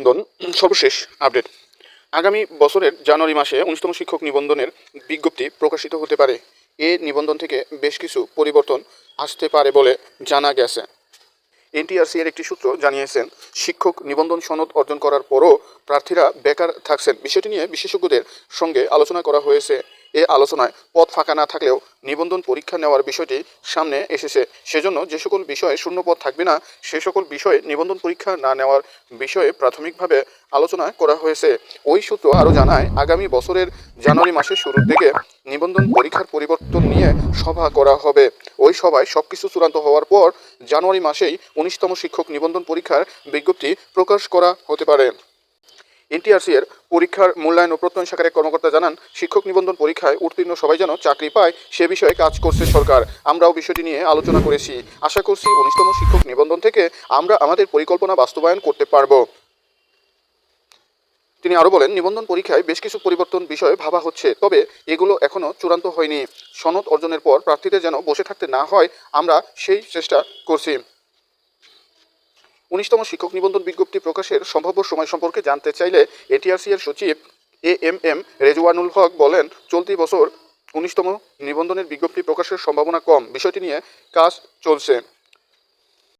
নিবন্ধন, সর্বশেষ আপডেট। আগামী বছরের জানুয়ারি মাসে উনিশতম শিক্ষক নিবন্ধনের বিজ্ঞপ্তি প্রকাশিত হতে পারে। এ নিবন্ধন থেকে বেশ কিছু পরিবর্তন আসতে পারে বলে জানা গেছে। এনটিআরসি এর একটি সূত্র জানিয়েছেন শিক্ষক নিবন্ধন সনদ অর্জন করার পরও প্রার্থীরা বেকার থাকছেন। বিষয়টি নিয়ে বিশেষজ্ঞদের সঙ্গে আলোচনা করা হয়েছে। এ আলোচনায় পথ ফাঁকা না থাকলেও নিবন্ধন পরীক্ষা নেওয়ার বিষয়টি সামনে এসেছে। সেজন্য যে সকল বিষয়ে শূন্যপদ থাকবে না, সে সকল বিষয়ে নিবন্ধন পরীক্ষা না নেওয়ার বিষয়ে প্রাথমিকভাবে আলোচনা করা হয়েছে। ওই সূত্র আরও জানায়, আগামী বছরের জানুয়ারি মাসের শুরুর দিকে নিবন্ধন পরীক্ষার পরিবর্তন নিয়ে সভা করা হবে। ওই সভায় সবকিছু চূড়ান্ত হওয়ার পর জানুয়ারি মাসেই উনিশতম শিক্ষক নিবন্ধন পরীক্ষার বিজ্ঞপ্তি প্রকাশ করা হতে পারে। এনটিআরসি এর পরীক্ষার মূল্যায়ন ও প্রত্যয়ন শাখার কর্মকর্তা জানান, শিক্ষক নিবন্ধন পরীক্ষায় উত্তীর্ণ সবাই যেন চাকরি পায়, সে বিষয়ে কাজ করছে সরকার। আমরাও বিষয়টি নিয়ে আলোচনা করেছি। আশা করছি উনিশতম শিক্ষক নিবন্ধন থেকে আমরা আমাদের পরিকল্পনা বাস্তবায়ন করতে পারব। তিনি আরও বলেন, নিবন্ধন পরীক্ষায় বেশ কিছু পরিবর্তন বিষয়ে ভাবা হচ্ছে, তবে এগুলো এখনও চূড়ান্ত হয়নি। সনদ অর্জনের পর প্রার্থীদের যেন বসে থাকতে না হয়, আমরা সেই চেষ্টা করছি। উনিশতম শিক্ষক নিবন্ধন বিজ্ঞপ্তি প্রকাশের সম্ভাব্য সময় সম্পর্কে জানতে চাইলে এটিআরসি এর সচিব A M M Rezwanul Haque বলেন, চলতি বছর উনিশতম নিবন্ধনের বিজ্ঞপ্তি প্রকাশের সম্ভাবনা কম। বিষয়টি নিয়ে কাজ চলছে।